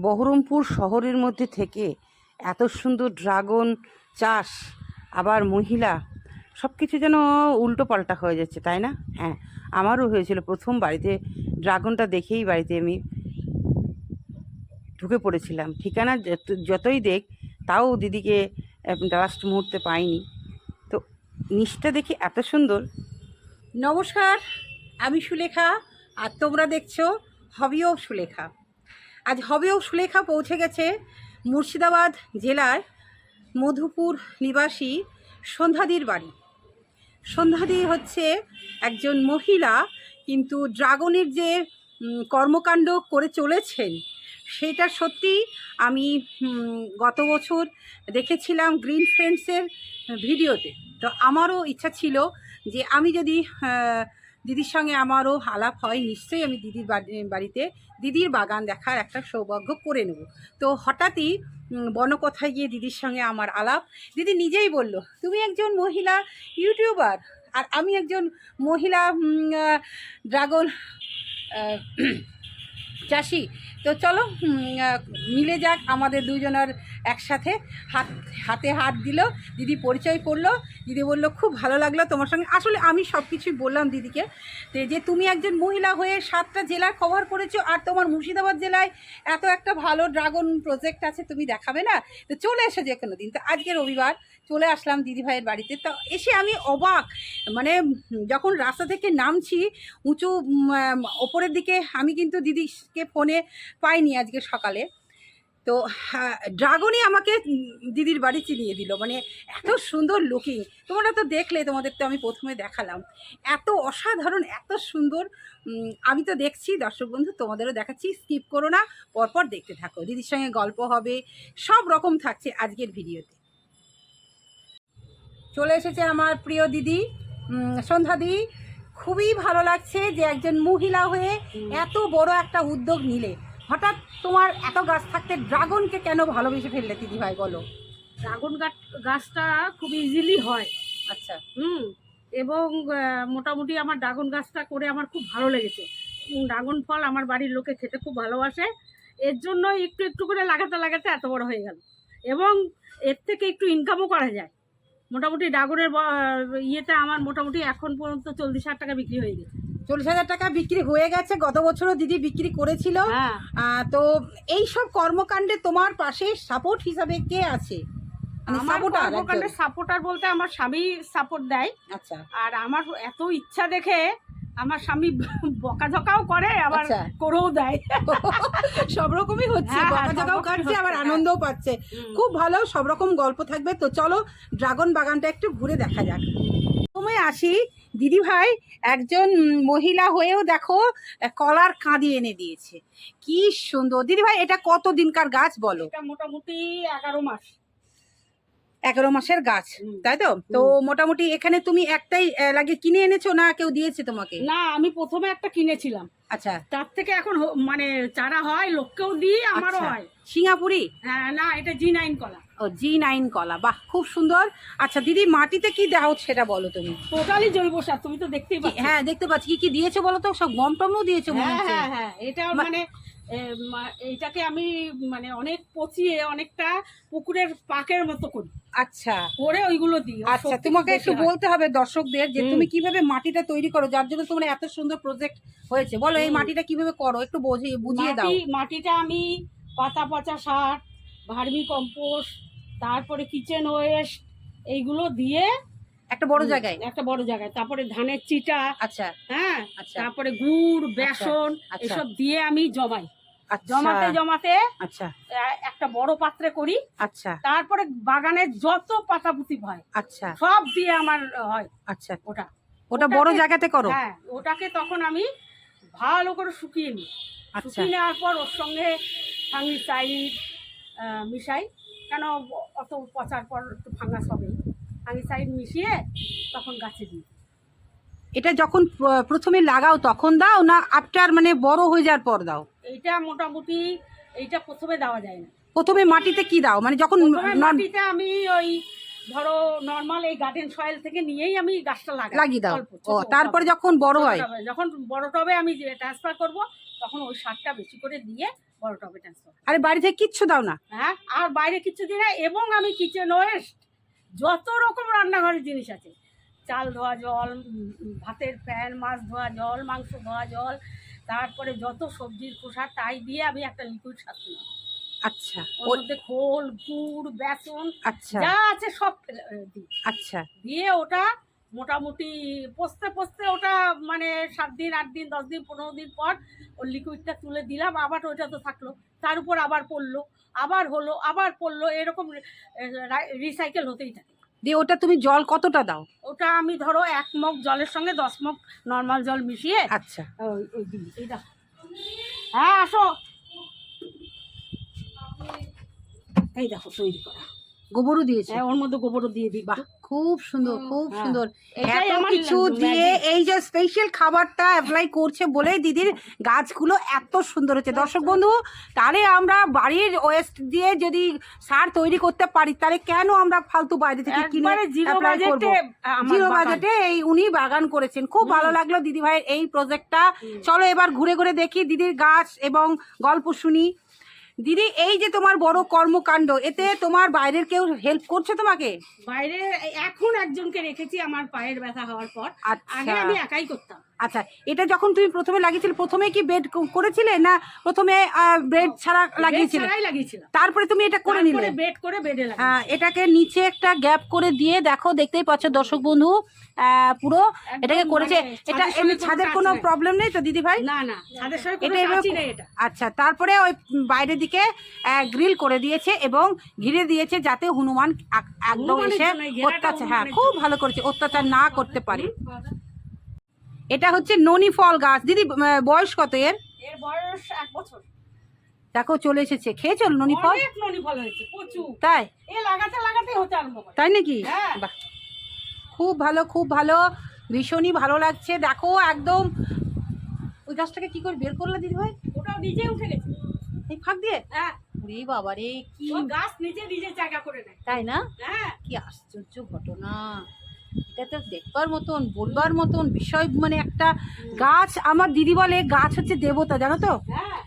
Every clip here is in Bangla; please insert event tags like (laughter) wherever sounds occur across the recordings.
বহরমপুর শহরের মধ্যে থেকে এত সুন্দর ড্রাগন চাষ, আবার মহিলা সব কিছু যেন উল্টো পাল্টা হয়ে যাচ্ছে, তাই না? হ্যাঁ আমারও হয়েছিল প্রথম বাড়িতে ড্রাগনটা দেখেই বাড়িতে আমি ঢুকে পড়েছিলাম। ঠিকানা যত- যতই দেখ, তাও দিদিকে লাস্ট মুহূর্তে পাইনি। তো নিচটা দেখি এত সুন্দর। নমস্কার, আমি সুলেখা, আর তোমরা দেখছ হবিও সুলেখা। আজ হবেও সুলেখা পৌঁছে গেছে মুর্শিদাবাদ জেলার মধুপুর নিবাসী সন্ধ্যাদির বাড়ি। সন্ধ্যাদি হচ্ছে একজন মহিলা, কিন্তু ড্রাগনের যে কর্মকাণ্ড করে চলেছেন, সেটা সত্যি আমি গত বছর দেখেছিলাম গ্রিন ফ্রেন্ডসের ভিডিওতে। তো আমারও ইচ্ছা ছিল যে আমি যদি দিদির সঙ্গে আমারও আলাপ হয়, নিশ্চয়ই আমি দিদির বাড়িতে দিদির বাগান দেখার একটা সৌভাগ্য করে নেব। তো হঠাৎই বনকথায় গিয়ে দিদির সঙ্গে আমার আলাপ। দিদি নিজেই বলল, তুমি একজন মহিলা ইউটিউবার, আর আমি একজন মহিলা ড্রাগন (clears throat) চাষি তো চলো মিলে যাক, আমাদের দুজনের একসাথে হাত, হাতে হাত দিল, দিদি পরিচয় করল, দিদি বলল, খুব ভালো লাগল তোমার সঙ্গে। আসলে আমি সব কিছুই বললাম দিদিকে, যে তুমি একজন মহিলা হয়ে সাতটা জেলার কভার করেছ আর তোমার মুর্শিদাবাদ জেলায় এত একটা ভালো ড্রাগন প্রজেক্ট আছে, তুমি দেখাবে না? তো চলে এসো যে কোনো দিন। তো আজকে রবিবার চলে আসলাম দিদি ভাইয়ের বাড়িতে। তো এসে আমি অবাক মানে যখন রাস্তা থেকে নামছি, উঁচু ওপরের দিকে আমি কিন্তু দিদিকে ফোনে পাইনি আজকে সকালে। তো ড্রাগনই আমাকে দিদির বাড়ি চিনিয়ে দিল। মানে এত সুন্দর লুকিং তোমরা তো দেখলে তোমাদের তো আমি প্রথমে দেখালাম। এত অসাধারণ এত সুন্দর আমি তো দেখছি দর্শক বন্ধু তোমাদেরও দেখাচ্ছি। স্কিপ করো না পরপর দেখতে থাকো। দিদির সঙ্গে গল্প হবে সব রকম থাকছে আজকের ভিডিওতে। চলে এসেছে আমার প্রিয় দিদি উম, সন্ধ্যাদি খুবই ভালো লাগছে যে একজন মহিলা হয়ে এত বড় একটা উদ্যোগ নিলে। হঠাৎ তোমার এত গাছ থাকতে ড্রাগনকে কেন ভালোবেসে ফেললে দিদি ভাই বলো? ড্রাগন গাছ গাছটা খুব ইজিলি হয়। আচ্ছা। হুম এবং মোটামুটি আমার ড্রাগন গাছটা করে আমার খুব ভালো লেগেছে। ড্রাগন ফল আমার বাড়ির লোকে খেতে খুব ভালোবাসে। এর জন্য একটু একটু করে লাগাতে লাগাতে এত বড় হয়ে গেল। এবং এর থেকে একটু ইনকামও করা যায়। মোটামুটি ড্রাগনের ইয়েতে আমার মোটামুটি এখন পর্যন্ত চল্লিশ হাজার টাকা বিক্রি হয়ে গেছে। চল্লিশ হাজার টাকা বিক্রি হয়ে গেছে। গত বছরও দিদি বিক্রি করেছিল। হ্যাঁ। তো এই সব কর্মকাণ্ডে তোমার পাশে সাপোর্ট হিসাবে কে আছে? মানে আমার কর্মকাণ্ডের সাপোর্টার বলতে আমার স্বামী সাপোর্ট দেয়। আচ্ছা। আর আমার এত ইচ্ছা দেখে আমার স্বামী বকাঝকাও করে আবার আচ্ছা। করেও দেয়। (laughs) সব রকমই হচ্ছে হ্যাঁ, হ্যাঁ, বকাঝকাও কাটছে আবার আনন্দও পাচ্ছে। খুব ভালো সব রকম গল্প থাকবে। তো চলো ড্রাগন বাগানটা একটু ঘুরে দেখা যাক। সময় আসি। দিদি ভাই একজন মহিলা হয়েও দেখো কলার কাঁদি এনে দিয়েছে। কি সুন্দর। দিদি ভাই এটা কত দিনকার গাছ বলো? মোটামুটি এগারো মাস। এগারো মাসের গাছ তাই তো? তো মোটামুটি এখানে তুমি একটাই লাগে কিনে এনেছো না কেউ দিয়েছে তোমাকে? না আমি প্রথমে একটা কিনেছিলাম। আচ্ছা। তার থেকে এখন মানে চারা হয় লোককেও দিই আমারও আচ্ছা। হয়। সিঙ্গাপুরি? হ্যাঁ না এটা জি নাইন কলা। ও জি নাইন কলা বাহ খুব সুন্দর। আচ্ছা দিদি মাটিতে কি দাও সেটা বলো তুমি। টোটালি জৈব সার তুমি তো দেখতেই পাচ্ছ। হ্যাঁ দেখতে পাচ্ছি। কি কি দিয়েছ বলো তো? সব গম টমও দিয়েছ হ্যাঁ হ্যাঁ হ্যাঁ এটা মানে এইটাকে আমি মানে অনেক পচিয়ে অনেকটা পুকুরের পাকের মতো করি। আচ্ছা। করে ওইগুলো দিই আচ্ছা তোমাকে একটু বলতে হবে দর্শকদের যে তুমি কীভাবে মাটিটা তৈরি করো যার জন্য তোমার এত সুন্দর প্রজেক্ট হয়েছে। বলো এই মাটিটা কীভাবে করো একটু বুঝিয়ে বুঝিয়ে দাও। মাটিটা আমি পাতা পচা সার ভার্মি কম্পোস্ট তারপরে কিচেন ওয়েস্ট এইগুলো দিয়ে একটা বড় জায়গায়? একটা বড় জায়গায়। তারপরে ধানের চিটা আচ্ছা। হ্যাঁ? আচ্ছা। তারপরে গুড় বেসন আচ্ছা। এসব দিয়ে আমি জমাই। আচ্ছা। জমাতে জমাতে আচ্ছা। একটা বড় পাত্রে করি। আচ্ছা। তারপরে বাগানে যত পাতাপুতি হয় আচ্ছা। সব দিয়ে আমার হয় আচ্ছা। ওটা। ওটা বড় জায়গাতে করো? হ্যাঁ ওটাকে তখন আমি ভালো করে শুকিয়ে নিই। আচ্ছা। শুকিয়ে নেওয়ার পর ওর সঙ্গে ফাঙ্গিসাইড মিশাই। কেন অত পচার পর একটু ফাঙ্গাস হবে ফাঙ্গিসাইড মিশিয়ে তখন গাছে দিই। এটা যখন প্রথমে লাগাও তখন দাও না আফটার মানে বড় হয়ে যাওয়ার পর দাও? এইটা মোটামুটি এইটা প্রথমে দেওয়া যায় না। প্রথমে মাটিতে কি দাও? মানে যখন মাটিতে আমি ওই ধরো নর্মাল এই গার্ডেন সয়েল থেকে নিয়েই আমি গাছটা লাগাই। লাগিয়ে দাও। তারপরে যখন বড় হয়? যখন বড় টবে আমি ট্রান্সফার করব তখন ওই সারটা বেশি করে দিয়ে বড় টবে ট্রান্সফার আরে বাড়ি থেকে কিচ্ছু দাও না? হ্যাঁ আর বাইরে কিচ্ছু দিই না এবং আমি কিচেন ওয়েস্ট যত রকম রান্নাঘরের জিনিস আছে। চাল ধোয়া জল ভাতের প্যান মাছ ধোয়া জল মাংস ধোয়া জল তারপরে যত সবজির খোসা তাই দিয়ে আমি একটা লিকুইড সার তুলি আচ্ছা। ওর মধ্যে খোল গুড় বেসন আচ্ছা। যা আছে সব ফেলে দিই। আচ্ছা। দিয়ে ওটা মোটামুটি পচতে পচতে ওটা মানে সাত দিন আট দিন দশ দিন পনেরো দিন পর ওই লিকুইডটা তুলে দিলাম আবার ওইটা তো থাকল। তার উপর আবার পড়ল আবার হলো আবার পড়ল এরকম রিসাইকেল হতেই থাকে। দিয়ে ওটা তুমি জল কতটা দাও? ওটা আমি ধরো এক মগ জলের সঙ্গে দশ মগ নর্মাল জল মিশিয়ে আচ্ছা। ওই দিই হ্যাঁ আসো। এই দেখো তৈরি করা। গোবরও দিয়েছে? হ্যাঁ ওর মধ্যে গোবরও দিয়ে দিই বাহ। খুব সুন্দর খুব হ্যাঁ। সুন্দর। এত কিছু দিয়ে এই যে স্পেশাল খাবারটা অ্যাপ্লাই করছে বলেই দিদির গাছগুলো এত সুন্দর হচ্ছে। দর্শক বন্ধু তাহলে আমরা বাড়ির ওয়েস্ট দিয়ে যদি সার তৈরি করতে পারি তাহলে কেন আমরা ফালতু বাইরে থেকে কিনে একবারে জিরো বাজেটে জিরো বাজেটে এই উনি বাগান করেছেন। খুব ভালো লাগল দিদি ভাইয়ের এই প্রজেক্টটা চলো এবার ঘুরে ঘুরে দেখি দিদির গাছ এবং গল্প শুনি। দিদি এই যে তোমার বড় কর্মকাণ্ড এতে তোমার বাইরের কেউ হেল্প করছে তোমাকে? বাইরে এখন একজনকে রেখেছি আমার পায়ের ব্যথা হওয়ার পর। আগে আচ্ছা। আমি একাই করতাম। আচ্ছা এটা যখন তুমি প্রথমে লাগিয়েছিলে প্রথমে কি বেড করেছিলে না প্রথমে বেড ছাড়া লাগিয়েছিলে? তারপরে তুমি এটা করে নিলে? বেড করে বেডে এটাকে নিচে একটা গ্যাপ করে দিয়ে দেখো দেখতেই পাচ্ছ দর্শক বন্ধু পুরো এটাকে করেছে। মানে এটা ছাদের এমনি ছাদের কোনো। প্রবলেম নেই তো দিদি ভাই? না না এটা এটা। আচ্ছা তারপরে ওই বাইরের দিকে গ্রিল করে দিয়েছে এবং ঘিরে দিয়েছে যাতে হনুমান একদম এসে অত্যাচার হ্যাঁ খুব ভালো করেছে অত্যাচার না করতে পারে। এটা হচ্ছে ননি ফল গাছ। দিদি বয়স কত এর? এর বয়স এক বছর। দেখো চলে এসেছে। খেয়েছো ননি ফল? অনেক ননি ফল হয়েছে প্রচুর। তাই? এ লাগাতে লাগাতে হতে আরম্ভ করে। তাই নাকি? হ্যাঁ। বাহ। খুব ভালো খুব ভালো। ভীষণই ভালো লাগছে। দেখো একদম। ওই গাছটাকে কি করে বের করলে দিদি ভাই? ওটাও নিজে উঠে গেছে। এই ফাঁক দিয়ে? হ্যাঁ। রে বাবা রে কি গাছ নিজে নিজে জায়গা করে নেয়। তাই না? হ্যাঁ। কি আশ্চর্য ঘটনা। এটা তো দেখবার মতন বলবার মতন বিষয় মানে একটা গাছ আমার দিদি বলে গাছ হচ্ছে দেবতা জানো তো? হ্যাঁ।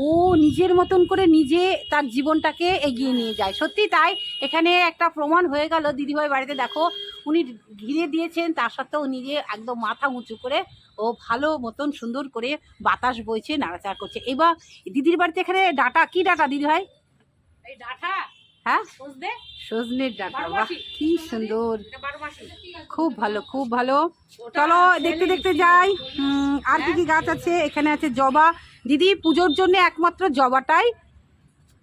ও নিজের মতন করে নিজে তার জীবনটাকে এগিয়ে নিয়ে যায়। সত্যি তাই এখানে একটা প্রমাণ হয়ে গেল দিদিভাই বাড়িতে দেখো উনি ঘিরে দিয়েছেন তার সত্ত্বেও নিজে একদম মাথা উঁচু করে ও ভালো মতন সুন্দর করে বাতাস বইছে নাড়াচাড়া করছে। এবার দিদির বাড়িতে এখানে ডাটা কি ডাটা দিদি ভাই এই ডাঁটা। হ্যাঁ? সজনের ডাটা বাহ কি সুন্দর। খুব ভালো খুব ভালো। চলো দেখতে দেখতে যাই। আর কি কি গাছ আছে? এখানে আছে জবা। দিদি পুজোর জন্য একমাত্র জবাটাই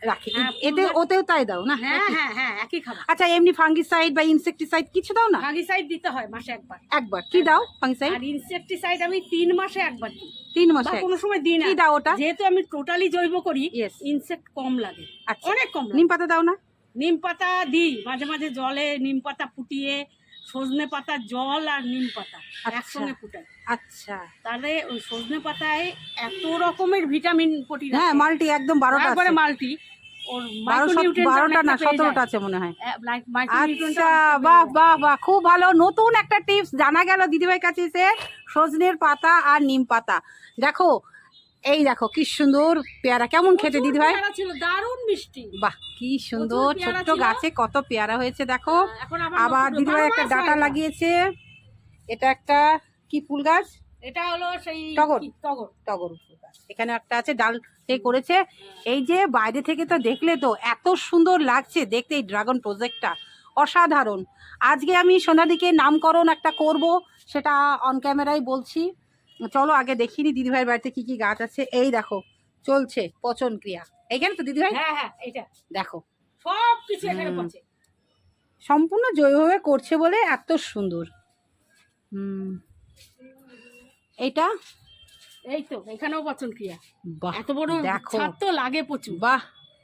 রাখি। হ্যাঁ, এতে ওতেও তাই দাও না? হ্যাঁ হ্যাঁ হ্যাঁ একই খাবার। আচ্ছা এমনি ফাঙ্গিসাইড বা ইনসেকটিসাইড কিছু দাও না? ফাঙ্গিসাইড দিতে হয় মাসে একবার। একবার। কি দাও ফাঙ্গিসাইড? আর ইনসেকটিসাইড আমি তিন মাসে একবার দিই। তিন মাসে? কোনো সময় দিই না। কি দাও ওটা? যেহেতু আমি টোটালি জৈব করি ইনসেক্ট কম লাগে। আচ্ছা। অনেক কম নিম পাতা দাও না? নিম পাতা দিই মাঝে মাঝে জলে নিম পাতা ফুটিয়ে সজনে পাতা জল আর নিম পাতা আচ্ছা। একসঙ্গে ফুটাই। আচ্ছা। তাহলে ওই সজনে পাতায় এত রকমের ভিটামিন প্রোটিন হ্যাঁ মাল্টি একদম বারোটা একবারে আছে। মাল্টি। ওর বারোটা না সতেরোটা আছে মনে হয়। আচ্ছা বাহ বাহ বাহ খুব ভালো। নতুন একটা টিপস জানা গেল দিদিভাই কাছে সজনের পাতা আর নিম পাতা। দেখো এই দেখো কি সুন্দর পেয়ারা। কেমন খেতে পেয়ারা ছিল দারুণ মিষ্টি। বাহ কি সুন্দর ছোট্ট গাছে কত পেয়ারা হয়েছে দেখো। আবার নতুন- দিদিভাই বারো একটা ডাটা লাগিয়েছে। এটা একটা কি ফুল গাছ? এটা হলো সেই টগর। টগর। টগর ফুল গাছ। এখানে একটা আছে ডাল করেছে। এই যে বাইরে থেকে তো দেখলে তো এত সুন্দর লাগছে দেখতে এই ড্রাগন প্রজেক্টটা। অসাধারণ। আজকে আমি সন্ধ্যাদিকে নামকরণ একটা করব সেটা অন ক্যামেরায় বলছি। চলো আগে দেখিনি দিদিভাইয়ের বাড়িতে কি কি গাছ আছে। এই দেখো চলছে পচন ক্রিয়া। এইখানে তো দিদিভাই? হ্যাঁ হ্যাঁ এটা দেখো। সব কিছু এখানে পচে। সম্পূর্ণ জৈবভাবে করছে বলে এত সুন্দর। হুম। এইটা? এই তো এখানেও পচন ক্রিয়া। বাহ এত বড় দেখো। তো লাগে প্রচুর। বাহ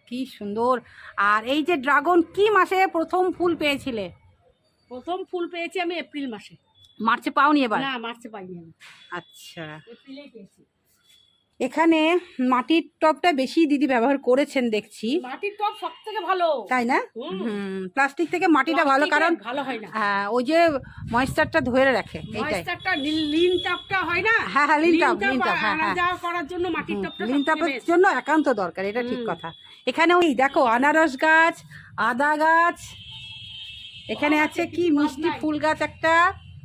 কি সুন্দর। আর এই যে ড্রাগন কি মাসে প্রথম ফুল পেয়েছিলে? প্রথম ফুল পেয়েছি আমি এপ্রিল মাসে। মার্চে পাওনি এবার? না মার্চে পাইনি আচ্ছা। এখানে মাটির টবটা বেশি দিদি ব্যবহার করেছেন দেখছি। মাটির টব সব থেকে ভালো। তাই না? প্লাস্টিক থেকে মাটিটা ভালো কারণ ভালো হয় না। হ্যাঁ, ওই যে ময়েশ্চারটা ধরে রাখে এইটাই। ময়েশ্চারটা লিন টাপটা হয় না? হ্যাঁ হ্যাঁ লিন টাপ লিন টাপ হ্যাঁ হ্যাঁ। করার জন্য মাটির টপটা লিন টাপের জন্য একান্ত দরকার এটা ঠিক কথা। এখানে ওই দেখো আনারস গাছ আদা গাছ এখানে আছে কি মিষ্টি ফুল গাছ একটা।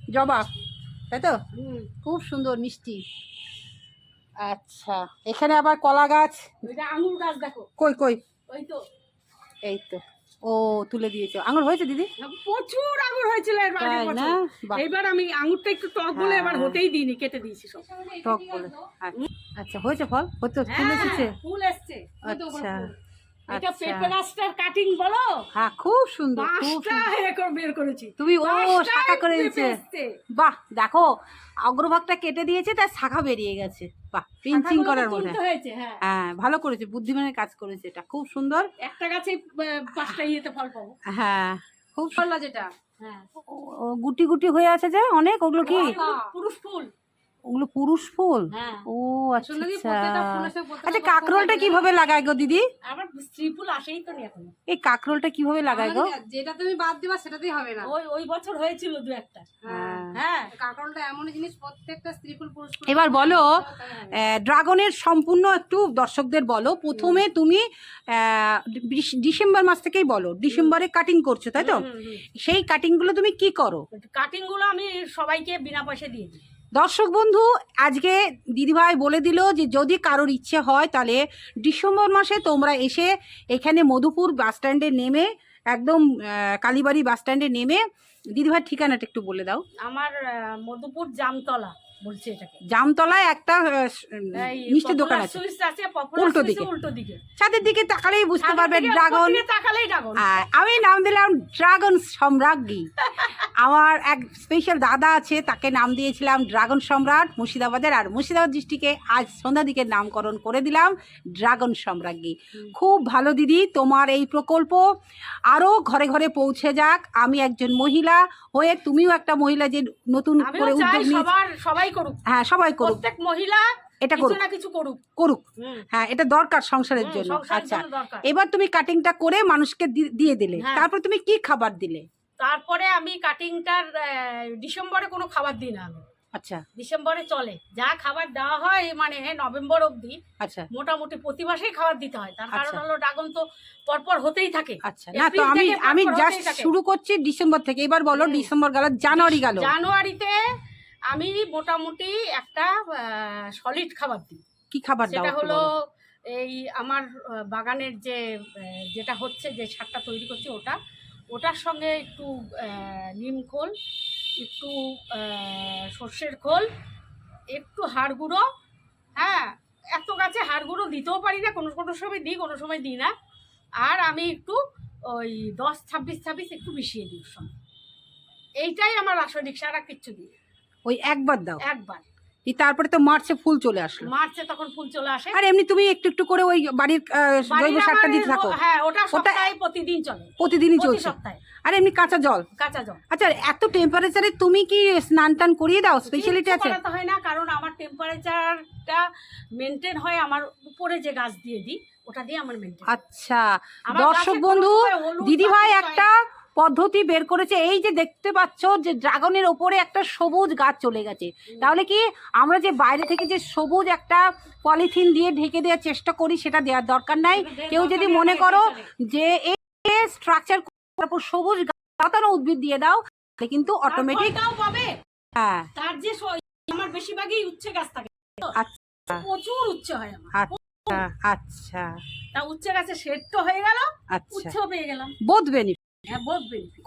জবা তাই তো? খুব সুন্দর মিষ্টি। আচ্ছা এখানে আবার কলা গাছ? আঙুর গাছ দেখো। কই কই? ওই তো। এই তো। ও তুলে দিয়েছ। আঙুর হয়েছে দিদি? প্রচুর আঙুর হয়েছিল এইবার আমি আঙুরটা একটু টক বলে হ্যাঁ। এবার হতেই দিইনি কেটে দিয়েছি সব। টক বলে। আচ্ছা। আচ্ছা হয়েছে ফল? হতে হ্যাঁ, এসেছে? ফুল এসছে। তো ওপরে আচ্ছা। ফুল। এটা আচ্ছা। পেঁপে কাটিং বলো? হ্যাঁ খুব সুন্দর খুব বের করেছি। তুমি ও শাখা করে দিয়েছে। বাহ দেখো অগ্রভাগটা কেটে দিয়েছে তার শাখা বেরিয়ে গেছে। বাহ পিঞ্চিং করার হয়েছে হ্যাঁ। হ্যাঁ ভালো করেছে বুদ্ধিমানের কাজ করেছে এটা খুব সুন্দর। একটা গাছে পাঁচটা ইয়েতে ফল পাবো। হ্যাঁ খুব সুন্দর যেটা হ্যাঁ। গুটি গুটি হয়ে আছে যে অনেক ওগুলো কি? পুরুষ ফুল। ওগুলো পুরুষ ফুল? হ্যাঁ। ও আচ্ছা আচ্ছা। আচ্ছা কাকরোলটা কীভাবে লাগায় গো দিদি? আবার স্ত্রী ফুল আসেই তো নি এখন। এই কাকরোলটা কীভাবে লাগায় গো? যেটা তুমি বাদ দিবা সেটাতেই হবে না। ওই ওই বছর হয়েছিল দু একটা। হ্যাঁ। হ্যাঁ। কাঁকরোলটা এমন জিনিস প্রত্যেকটা স্ত্রী ফুল পুরুষ ফুল এবার বলো ড্রাগনের সম্পূর্ণ একটু দর্শকদের বলো। প্রথমে তুমি ডিসেম্বর মাস থেকেই বলো। ডিসেম্বরে কাটিং করছ তাই তো? সেই কাটিংগুলো তুমি কি করো? কাটিংগুলো আমি সবাইকে বিনা পয়সা দিয়ে দিই। দর্শক বন্ধু, আজকে দিদিভাই বলে দিল যে যদি কারোর ইচ্ছে হয় তাহলে ডিসেম্বর মাসে তোমরা এসে এখানে মধুপুর বাস স্ট্যান্ডে নেমে, একদম কালীবাড়ি বাসস্ট্যান্ডে নেমে দিদিভাইয়ের ঠিকানাটা একটু বলে দাও। আমার মধুপুর জামতলা। বলছে এটাকে। জামতলায় একটা মিষ্টির দোকান আছে। উল্টো দিকে। উল্টো দিকে। ছাদের দিকে তাকালেই বুঝতে পারবে ড্রাগন। তাকালেই ড্রাগন। আমি নাম দিলাম ড্রাগন সম্রাজ্ঞী। আমার এক স্পেশাল দাদা আছে তাকে নাম দিয়েছিলাম ড্রাগন সম্রাট মুর্শিদাবাদের। আর মুর্শিদাবাদ ডিস্ট্রিক্টে আজ সন্ধ্যা দিকে নামকরণ করে দিলাম ড্রাগন সম্রাজ্ঞী। খুব ভালো দিদি তোমার এই প্রকল্প আরও ঘরে ঘরে পৌঁছে যাক। আমি একজন মহিলা হয়ে তুমিও একটা মহিলা যে নতুন করে উদ্যোগ সবার সবাই করুক। হ্যাঁ সবাই করুক। প্রত্যেক মহিলা এটা কিছু করুক। না কিছু করুক। করুক। হ্যাঁ এটা দরকার সংসারের জন্য। আচ্ছা। এবার তুমি কাটিংটা করে মানুষকে দিয়ে দিলে। হ্যাঁ। তারপর তুমি কি খাবার দিলে? তারপরে আমি কাটিংটার ডিসেম্বরে কোনো খাবার দিই না আমি। আচ্ছা। ডিসেম্বরে চলে। যা খাবার দেওয়া হয় মানে নভেম্বর অবধি আচ্ছা। মোটামুটি প্রতি মাসেই খাবার দিতে হয়। তার কারণ আচ্ছা। হলো ড্রাগন তো পরপর হতেই থাকে। আচ্ছা। না তো আমি আমি জাস্ট শুরু করছি ডিসেম্বর থেকে। এবার বলো ডিসেম্বর গেল জানুয়ারি গেল। জানুয়ারিতে আমি মোটামুটি একটা সলিড খাবার দিই। কি খাবার সেটা হলো এই আমার বাগানের যে যেটা হচ্ছে যে সারটা তৈরি করছি ওটা ওটার সঙ্গে একটু নিম খোল একটু সর্ষের খোল একটু হাড় গুঁড়ো হ্যাঁ এত গাছে হাড় গুঁড়ো দিতেও পারি না কোনো কোনো সময় দিই কোনো সময় দিই না। আর আমি একটু ওই দশ ছাব্বিশ ছাব্বিশ একটু মিশিয়ে দিই সঙ্গে। এইটাই আমার রাসায়নিক সার আর কিচ্ছু দিই। ওই একবার দাও। একবার। এই তারপরে তো মার্চে ফুল চলে আসলো। মার্চে তখন ফুল চলে আসে। আর এমনি তুমি একটু একটু করে ওই বাড়ির জৈব সারটা দিতে থাকো। হ্যাঁ ওটা সপ্তাহে প্রতিদিন চলে। প্রতিদিনই প্রতি চলছে। সপ্তাহে। আর এমনি কাঁচা জল? কাঁচা জল। আচ্ছা এত টেম্পারেচারে তুমি কি স্নান টান করিয়ে দাও? স্পেশালিটি আছে? করাতে হয় না কারণ আমার টেম্পারেচারটা মেনটেন হয় আমার উপরে যে গাছ দিয়ে দিই ওটা দিয়ে আমার মেনটেন আচ্ছা। দর্শক বন্ধু দিদিভাই একটা পদ্ধতি বের করেছে এই যে দেখতে পাচ্ছ যে ড্রাগনের ওপরে একটা সবুজ গাছ চলে গেছে। তাহলে কি আমরা যে বাইরে থেকে যে সবুজ একটা পলিথিন দিয়ে ঢেকে দেওয়ার চেষ্টা করি সেটা দেওয়ার দরকার নাই। কেউ যদি মনে করো যে এই স্ট্রাকচার তারপর সবুজ গাছানো উদ্ভিদ দিয়ে দাও তাহলে কিন্তু অটোমেটিক পাবে। হ্যাঁ। তার যে আমার বেশিরভাগই উচ্ছে গাছ থাকে। আচ্ছা। প্রচুর উচ্ছে হয় আমার। আচ্ছা আচ্ছা। তা উচ্ছে গাছে সেট তো হয়ে গেল আচ্ছা। পেয়ে গেলাম। বোধ benefit।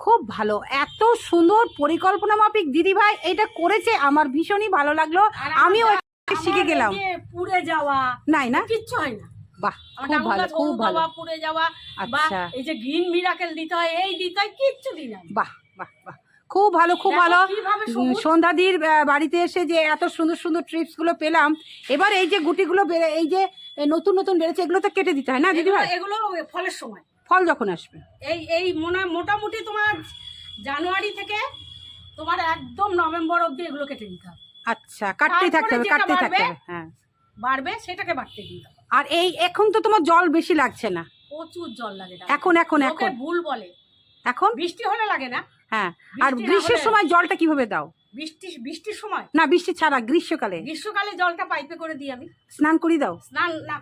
খুব ভালো। এত সুন্দর পরিকল্পনা মাফিক দিদিভাই এটা করেছে আমার ভীষণই ভালো লাগল। আমিও শিখে গেলাম। পুড়ে যাওয়া নাই না? কিচ্ছু হয় না। বাহ খুব ভালো খুব ভালো। পুড়ে যাওয়া আচ্ছা। এই যে গ্রিন মিরাকেল দিতে হয় এই দিতে হয় কিচ্ছু দিই না বাহ বাহ বাহ। খুব ভালো খুব ভালো। সন্ধ্যাদির বাড়িতে এসে যে এত সুন্দর সুন্দর ট্রিপসগুলো পেলাম এবার এই যে গুটিগুলো বেড়ে এই যে নতুন নতুন বেড়েছে এগুলো তো কেটে দিতে হয় না দিদি ভাই এগুলো এগুলো ফলের সময়। ফল যখন আসবে। এই এই মনে মোটামুটি তোমার জানুয়ারি থেকে তোমার একদম নভেম্বর অবধি এগুলো কেটে দিতে হবে। আচ্ছা কাটতেই থাকতে হবে কাটতেই থাকতে হবে হ্যাঁ। বাড়বে সেটাকে বাড়তে দিই তখন। আর এই এখন তো তোমার জল বেশি লাগছে না। প্রচুর জল লাগে। এখন এখন এখন। ভুল বলে। এখন? বৃষ্টি হলে লাগে না। হ্যাঁ আর গ্রীষ্মের সময় জলটা কীভাবে দাও? বৃষ্টি বৃষ্টির সময়? না বৃষ্টি ছাড়া গ্রীষ্মকালে। গ্রীষ্মকালে জলটা পাইপে করে দিই আমি। স্নান করি দাও? স্নান না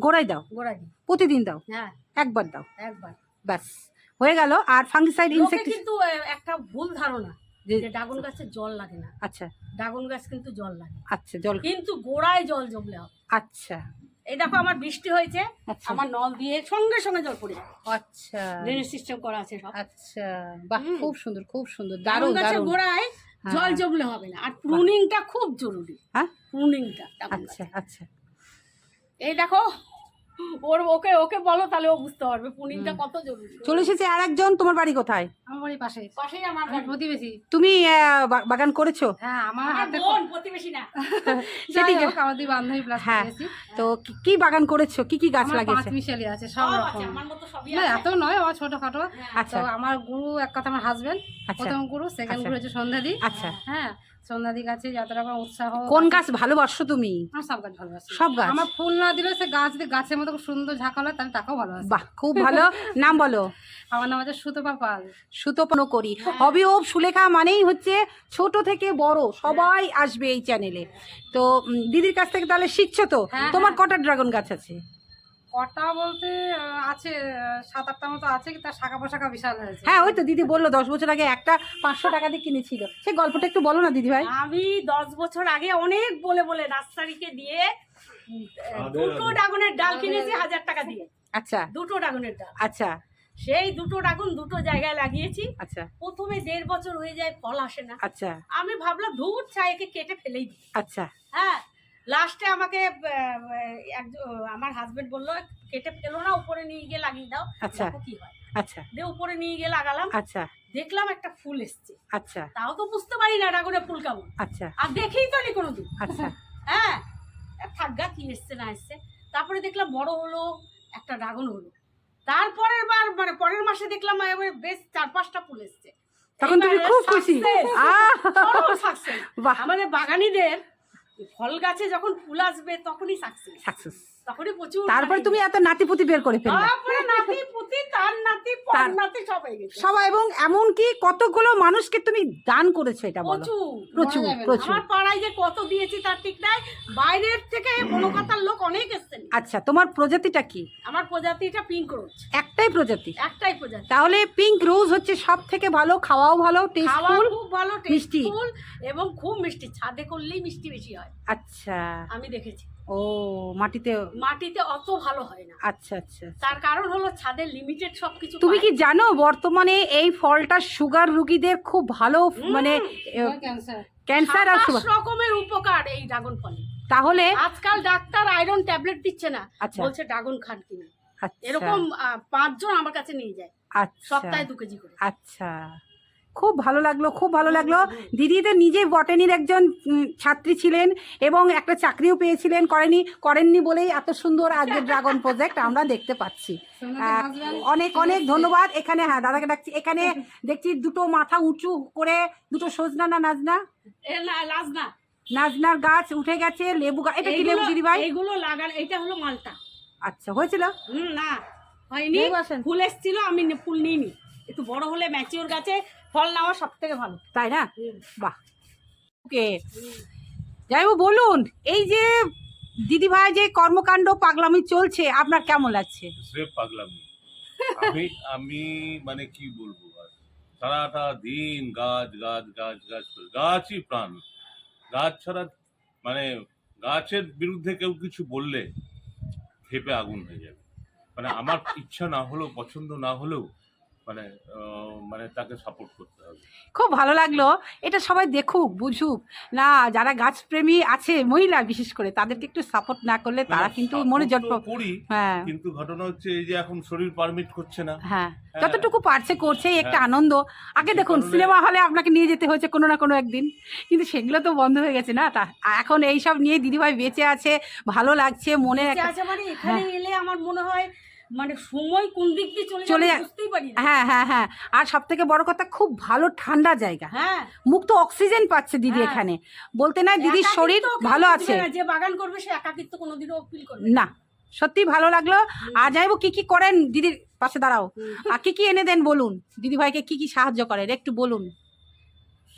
গোড়ায় দাও। গোড়া দিই। প্রতিদিন দাও। হ্যাঁ। একবার দাও। একবার। ব্যাস। হয়ে গেল। আর ফাঙ্গিসাইড ইনসেক্ট কিন্তু একটা ভুল ধারণা যে- ড্রাগন গাছে জল লাগে না। আচ্ছা। ড্রাগন গাছ কিন্তু জল লাগে আচ্ছা জল কিন্তু গোড়ায় জল জমলে হবে। আচ্ছা। এই দেখো আমার বৃষ্টি হয়েছে। আচ্ছা। আমার নল দিয়ে সঙ্গে সঙ্গে জল পড়ে আচ্ছা। ড্রেনেজ সিস্টেম করা আছে সব। আচ্ছা। বাহ খুব সুন্দর খুব সুন্দর। দারুণ গাছের দারুণ। গোড়ায় হ্যাঁ। জল জমলে হবে না। আর প্রুনিংটা খুব জরুরি। হ্যাঁ? প্রুনিংটা আচ্ছা আচ্ছা। এই দেখো ওর ওকে ওকে বলো তাহলে ও বুঝতে পারবে। কত জরুরি? চলে এসেছে আর একজন তোমার বাড়ি কোথায়? আমার বাড়ির পাশে। পাশেই আমার বাড়ি। প্রতিবেশী। তুমি আহ, বা- বাগান করেছ? হ্যাঁ আমার আমার হাতে বোন প্রতিবেশী না। (laughs) যাই সেদিকে- হোক, আমার দুই বান্ধবী প্লাস হ্যাঁ। করেছি তো কি- কি বাগান করেছ? কি কি গাছ আমার পাঁচ লাগিয়েছে? মিশালি আছে সব সব আছে রকম। আমার মতো সবই না আছে। এত নয় আমার ছোটখাটো। আচ্ছা। তো আমার গুরু এক কথা আমার হাজবেন্ড আচ্ছা। প্রথম গুরু সেকেন্ড আচ্ছা। গুরু হচ্ছে সন্ধ্যাদি। আচ্ছা। হ্যাঁ সন্ধ্যাদি গাছে যত রকম উৎসাহ কোন গাছ ভালোবাসো তুমি? আমার সব গাছ ভালোবাসি। সব গাছ? আমার ফুল না দিলেও সে গাছ যদি গাছের মতো খুব সুন্দর ঝাঁকাল তাহলে তাকেও ভালোবাসি বাহ খুব ভালো। নাম বলো। আমার নাম আছে সুতপা পাল সুতোপন করি হবি ও সুলেখা মানেই হচ্ছে ছোট থেকে বড় সবাই আসবে এই চ্যানেলে তো দিদির কাছ থেকে তাহলে শিখছো তো? হ্যাঁ, তোমার হ্যাঁ। কটা ড্রাগন গাছ আছে? কটা বলতে আছে সাত আটটা মতো আছে কি তার শাখা পোশাখা বিশাল হয়েছে। হ্যাঁ ওই তো দিদি বলল দশ বছর আগে একটা পাঁচশো টাকা দিয়ে কিনেছিল। সেই গল্পটা একটু বলো না দিদি ভাই। আমি দশ বছর আগে অনেক বলে বলে নার্সারিকে দিয়ে দুটো ড্রাগনের ডাল কিনেছি হাজার টাকা দিয়ে। আচ্ছা। দুটো ড্রাগনের ডাল। আচ্ছা। সেই দুটো ড্রাগন দুটো জায়গায় লাগিয়েছি। আচ্ছা। প্রথমে দেড় বছর হয়ে যায় ফল আসে না। আচ্ছা। আমি ভাবলাম ধূর ছাইকে কেটে ফেলেই দিই। আচ্ছা। হ্যাঁ লাস্টে আমাকে একজন আমার হাজবেন্ড বলল কেটে ফেলো না উপরে নিয়ে গিয়ে লাগিয়ে দাও। আচ্ছা। কি হয়। আচ্ছা। দিয়ে উপরে নিয়ে গিয়ে লাগালাম। আচ্ছা। দেখলাম একটা ফুল এসছে। আচ্ছা। তাও তো বুঝতে পারি না ড্রাগনের ফুল কেমন। আচ্ছা। আর দেখেই তো নি কোনোদিন। আচ্ছা। হ্যাঁ থাকগা কি এসছে না এসছে। তারপরে দেখলাম বড় হলো একটা ড্রাগন হলো। তারপরের বার মানে পরের মাসে দেখলাম এবারে বেশ চার পাঁচটা ফুল এসছে। তখন তুমি খুব খুশি। আমাদের বাগানিদের ফল গাছে যখন ফুল আসবে তখনই সাকসেস সাকসেস তখনই প্রচুর তারপরে মানে- তুমি এত নাতিপুতি বের করে ফেললে। তারপরে নাতি পুতি তার নাতি পর তার- নাতি সব হয়ে গেছে। সবাই এবং এমনকি কতগুলো মানুষকে তুমি দান করেছ এটা বলো। প্রচুর। প্রচুর আমার পাড়ায় যে কত দিয়েছি তার ঠিক নাই। বাইরের থেকে কলকাতার লোক অনেক এসছেন। আচ্ছা তোমার প্রজাতিটা কি? আমার প্রজাতিটা পিঙ্ক রোজ একটাই প্রজাতি? একটাই প্রজাতি। তাহলে পিঙ্ক রোজ হচ্ছে সব থেকে ভালো খাওয়াও ভালো খাওয়া টেস্টফুল খুব ভালো। টেস্টফুল এবং খুব মিষ্টি। ছাদে করলেই মিষ্টি বেশি হয়। আচ্ছা। আমি দেখেছি। ও মাটিতে মাটিতে অত ভালো হয় না। আচ্ছা আচ্ছা তার কারণ হলো ছাদের লিমিটেড সবকিছু তুমি কি জানো বর্তমানে এই ফলটা সুগার রুগীদের খুব ভালো মানে ক্যান্সার ক্যান্সার আর সুগার রকমের উপকার এই ড্রাগন ফলে। তাহলে আজকাল ডাক্তার আয়রন ট্যাবলেট দিচ্ছে না আচ্ছা। বলছে ড্রাগন খান কিনা। আচ্ছা। এরকম পাঁচজন আমার কাছে নিয়ে যায়। আচ্ছা। সপ্তাহে দু কেজি করে। আচ্ছা। খুব ভালো লাগল খুব ভালো লাগল। দিদি তো নিজে বটেনির একজন ছাত্রী ছিলেন এবং একটা চাকরিও পেয়েছিলেন করেনি করেননি বলেই এত সুন্দর আজকে ড্রাগন প্রজেক্ট আমরা দেখতে পাচ্ছি। অনেক অনেক ধন্যবাদ। এখানে হ্যাঁ দাদাকে ডাকছি। এখানে দেখছি দুটো মাথা উঁচু করে দুটো সজনা না নাজনা? নাজনার গাছ উঠে গেছে লেবু গাছ এটা কি লেবু দিদি ভাই এইগুলো লাগান এটা হলো মালটা। আচ্ছা হয়েছিল? না হয়নি। ফুল এসছিল আমি ফুল নিইনি। একটু বড় হলে ম্যাচিওর গাছে ফল নেওয়া সব থেকে ভালো। তাই না? বাহ। ওকে। যাই হোক বলুন এই যে দিদি ভাই যে কর্মকাণ্ড পাগলামি চলছে আপনার কেমন লাগছে? পাগলামি। আমি আমি মানে কি বলব আর? সারাটা দিন গাছ গাছ গাছ গাছ গাছই প্রাণ। গাছ ছাড়া মানে গাছের বিরুদ্ধে কেউ কিছু বললে খেপে আগুন হয়ে যাবে। মানে আমার ইচ্ছা না হলেও পছন্দ না হলেও মানে মানে তাকে সাপোর্ট করতে হবে। খুব ভালো লাগল। এটা সবাই দেখুক বুঝুক। না যারা গাছপ্রেমী আছে মহিলা বিশেষ করে তাদেরকে একটু সাপোর্ট না করলে তারা কিন্তু মনে জট করি হ্যাঁ। কিন্তু ঘটনা হচ্ছে এই যে এখন শরীর পারমিট করছে না। হ্যাঁ। হ্যাঁ। যতটুকু পারছে করছে একটা হ্যাঁ। আনন্দ। আগে দেখুন সিনেমা হলে আপনাকে নিয়ে যেতে হয়েছে কোনো না কোনো একদিন। কিন্তু সেগুলো তো বন্ধ হয়ে গেছে না? তা এখন এইসব নিয়ে দিদিভাই বেঁচে আছে ভালো লাগছে মনে একটা আছে মানে এখানে হ্যাঁ। এলে আমার মনে হয় মানে সময় কোন দিক দিয়ে চলে চলে যায়। বুঝতেই পারি না। হ্যাঁ হ্যাঁ হ্যাঁ। আর সব থেকে বড় কথা খুব ভালো ঠান্ডা জায়গা। হ্যাঁ। মুক্ত অক্সিজেন পাচ্ছে দিদি হ্যাঁ। এখানে। বলতে নাই দিদির একাকিত্ব শরীর কেউ ভালো বুঝবে আছে। না, যে বাগান করবে সে একাকিত্ব কোনোদিনও ফিল করবে না। সত্যি ভালো লাগল। আর যাইবো কি কি করেন দিদির পাশে দাঁড়াও। আর কি কি এনে দেন বলুন? দিদি ভাইকে কি কি সাহায্য করেন? একটু বলুন।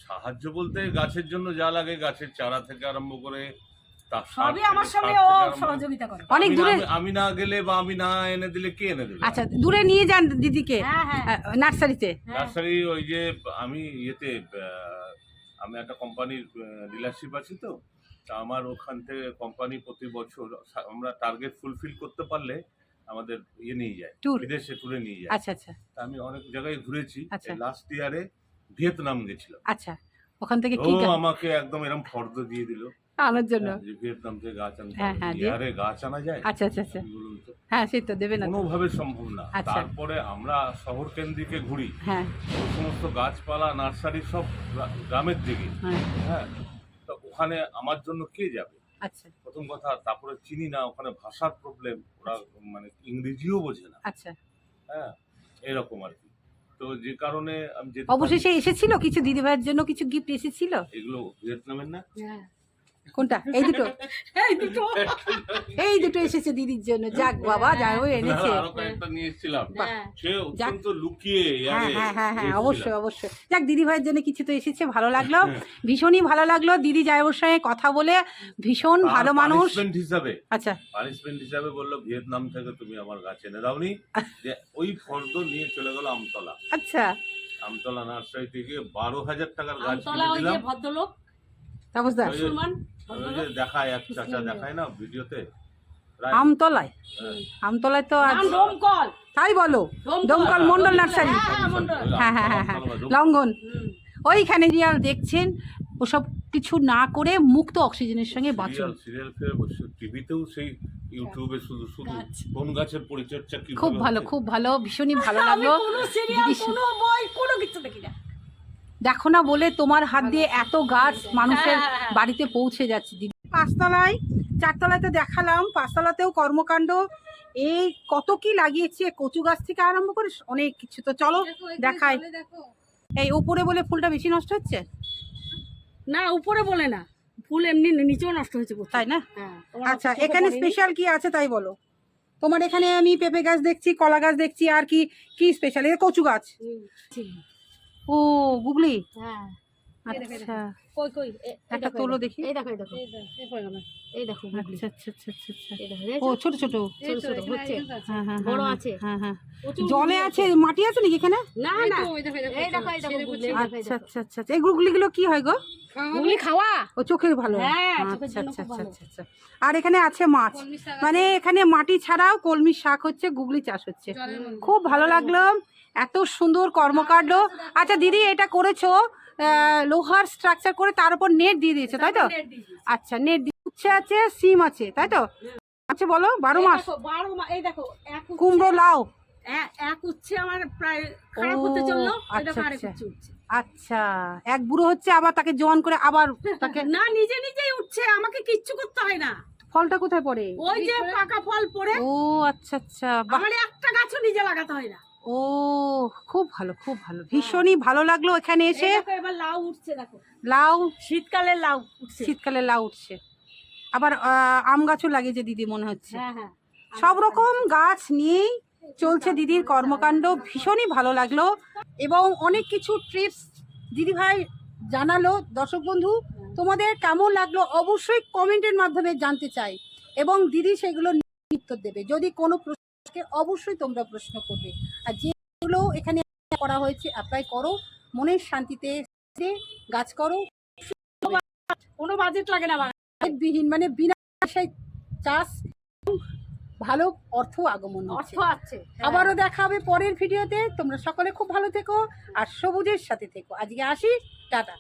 সাহায্য বলতে গাছের জন্য যা লাগে গাছের চারা থেকে আরম্ভ করে সবই আমার সঙ্গে ও সহযোগিতা করে। অনেক দূরে আমি না গেলে বা আমি না এনে দিলে কে এনে দেবে? আচ্ছা দূরে নিয়ে যান দিদিকে হ্যাঁ হ্যাঁ। নার্সারিতে। হ্যাঁ। নার্সারি ওই যে আমি ইয়েতে আমি একটা কোম্পানির ডিলারশিপ আছি তো। তা আমার ওখান থেকে কোম্পানি প্রতি বছর আমরা টার্গেট ফুলফিল করতে পারলে আমাদের ইয়ে নিয়ে যায়। বিদেশে ট্যুরে নিয়ে যায়। আচ্ছা আচ্ছা। তা আমি অনেক জায়গায় ঘুরেছি। আচ্ছা। লাস্ট ইয়ারে ভিয়েতনাম গেছিলাম। আচ্ছা ওখান থেকে কি আমাকে একদম এরকম ফর্দ দিয়ে দিল। আনার জন্য। যে ভিয়েতনাম থেকে গাছ আনতে হ্যাঁ। হ্যাঁ, দিয়ে? গাছ আনা যায়? আচ্ছা আচ্ছা আচ্ছা। বলুন তো। হ্যাঁ সেই তো দেবে না। কোনোভাবে সম্ভব না। আচ্ছা। তারপরে আমরা শহর কেন্দ্রিকে ঘুরি। হ্যাঁ। সমস্ত গাছপালা নার্সারি সব গ্রামের দিকে। হ্যাঁ। হ্যাঁ তো ওখানে আমার জন্য কে যাবে? আচ্ছা। প্রথম কথা তারপরে চিনি না ওখানে ভাষার প্রবলেম ওরা মানে ইংরেজিও বোঝে না। আচ্ছা। হ্যাঁ এরকম আর কি। তো যে কারণে আমি অবশেষে এসেছিল? কিছু দিদি ভাইয়ের জন্য কিছু গিফট এসেছিল? এগুলো ভিয়েতনামের না? হ্যাঁ। কোনটা? এই দুটো? এই দুটো। এই দুটো এসেছে দিদির জন্য। যাক বাবা যাই ও এনেছে। হ্যাঁ। সে অত্যন্ত লুকিয়ে হ্যাঁ হ্যাঁ অবশ্যই অবশ্যই। যাক দিদি ভাইয়ের জন্য কিছু তো এসেছে ভালো লাগল। ভীষণই ভালো লাগল। দিদি যায় ওর সঙ্গে কথা বলে ভীষণ ভালো মানুষ। হিসাবে। আচ্ছা। পানিশমেন্ট হিসাবে বলল ভিয়েতনাম থেকে তুমি আমার গাছ এনে দাওনি। (laughs) যে ওই ফর্দ নিয়ে চলে গেল আমতলা। আচ্ছা। আমতলা নার্সারি থেকে বারো হাজার টাকার গাছ আমতলা ওই যে ভদ্রলোক? তাপসদা ওই যে- মুসলমান? ওই দেখায় এক চাচা দেখায় না ভিডিওতে? আমতলায়। হ্যাঁ। আমতলায় তো তাই বলো। মন্ডল নার্সারি। হ্যাঁ, হ্যাঁ, হ্যাঁ হ্যাঁ হ্যাঁ হ্যাঁ। আমতলা বা লঙ্ঘন। ওইখানে রিয়াল দেখছেন ওসব কিছু না করে মুক্ত অক্সিজেনের সঙ্গে বাঁচুন। টিভিতেও সেই ইউটিউবে শুধু শুধু কোন গাছের পরিচর্যা কি খুব ভালো খুব ভালো ভীষণই ভালো লাগল। কোনো সিরিয়াল কোনো বই কোনো কিছু দেখি না। দেখো না বলে তোমার হাত দিয়ে এত গাছ মানুষের হ্যাঁ, হ্যাঁ, হ্যাঁ। বাড়িতে পৌঁছে যাচ্ছে। দিদি। পাঁচতলায় চারতলায় তো দেখালাম পাঁচতলাতেও কর্মকাণ্ড। এই কত কি লাগিয়েছে কচু গাছ থেকে আরম্ভ করে অনেক কিছু। তো চলো দেখাই। এই উপরে বলে ফুলটা বেশি নষ্ট হচ্ছে? না উপরে বলে না। ফুল এমনি নিচেও নষ্ট হয়েছে তাই না? আচ্ছা এখানে স্পেশাল কি আছে তাই বলো? তোমার এখানে আমি পেঁপে গাছ দেখছি কলা গাছ দেখছি আর কি কি স্পেশাল এই কচু গাছ। ও গুগলি? হ্যাঁ। আচ্ছা। কই কই? একটা তোলো দেখি। এই দেখো এই দেখো। এই পড়ে গেল। এই দেখো আচ্ছা আচ্ছা আচ্ছা আচ্ছা আচ্ছা। এই দেখো, ও ছোট ছোট। ছোট ছোট হচ্ছে। হ্যাঁ হ্যাঁ বড় হ্যাঁ, আছে। হ্যাঁ হ্যাঁ। জলে আছে। মাটি আছে নাকি এখানে? না না। এই দেখো এই দেখো গুগলি, এই আচ্ছা আচ্ছা আচ্ছা আচ্ছা। এই গুগলিগুলো কি হয় গো? গুগলি খাওয়া? ও চোখের ভালো। হ্যাঁ, আচ্ছা আচ্ছা আচ্ছা ভালো। আচ্ছা আচ্ছা। আর এখানে আছে মাছ। মানে এখানে মাটি ছাড়াও কলমি শাক হচ্ছে গুগলি চাষ হচ্ছে। খুব ভালো লাগল। এত সুন্দর কর্মকাণ্ড। আচ্ছা দিদি এটা করেছ লোহার স্ট্রাকচার করে তার উপর নেট দিয়ে দিয়েছ তাই তো। আচ্ছা নেট উচ্ছে আছে সিম আছে তাই তো? আচ্ছা বলো বারো মাস। বারো মাস এই দেখো এক কুমড়ো লাউ। এক উচ্ছে আমার প্রায় খারাপ হতে চলল আচ্ছা, আচ্ছা। আচ্ছা এক বুড়ো হচ্ছে আবার তাকে জোয়ান করে আবার তাকে (laughs) না নিজে নিজেই উঠছে আমাকে কিচ্ছু করতে হয় না। ফলটা কোথায় পড়ে? ওই যে পাকা ফল পড়ে। ও আচ্ছা আচ্ছা আমার একটা গাছও নিজে লাগাতে হয় না। ও খুব ভালো খুব ভালো। ভীষণই ভালো লাগল এখানে এসে। এবার লাউ উঠছে দেখো। লাউ? শীতকালে লাউ উঠছে। শীতকালে লাউ উঠছে। আবার আম গাছও লাগিয়েছে দিদি মনে হচ্ছে। হ্যাঁ হ্যাঁ। সব রকম গাছ নিয়েই চলছে দিদির কর্মকাণ্ড। ভীষণই ভালো লাগল। এবং অনেক কিছু ট্রিপস দিদি ভাই জানালো। দর্শক বন্ধু তোমাদের কেমন লাগল অবশ্যই কমেন্টের মাধ্যমে জানতে চাই। এবং দিদি সেগুলো উত্তর দেবে। যদি কোনো থাকে অবশ্যই তোমরা প্রশ্ন করবে। আর যেগুলো এখানে করা হয়েছে অ্যাপ্লাই করো মনের শান্তিতে গাছ করো কোনো বাজেট লাগে না বাগানে। বিহীন মানে বিনা পয়সায় চাষ ভালো অর্থ আগমন অর্থ আছে আবারও দেখা হবে পরের ভিডিওতে। তোমরা সকলে খুব ভালো থেকো আর সবুজের সাথে থেকো। আজকে আসি টাটা।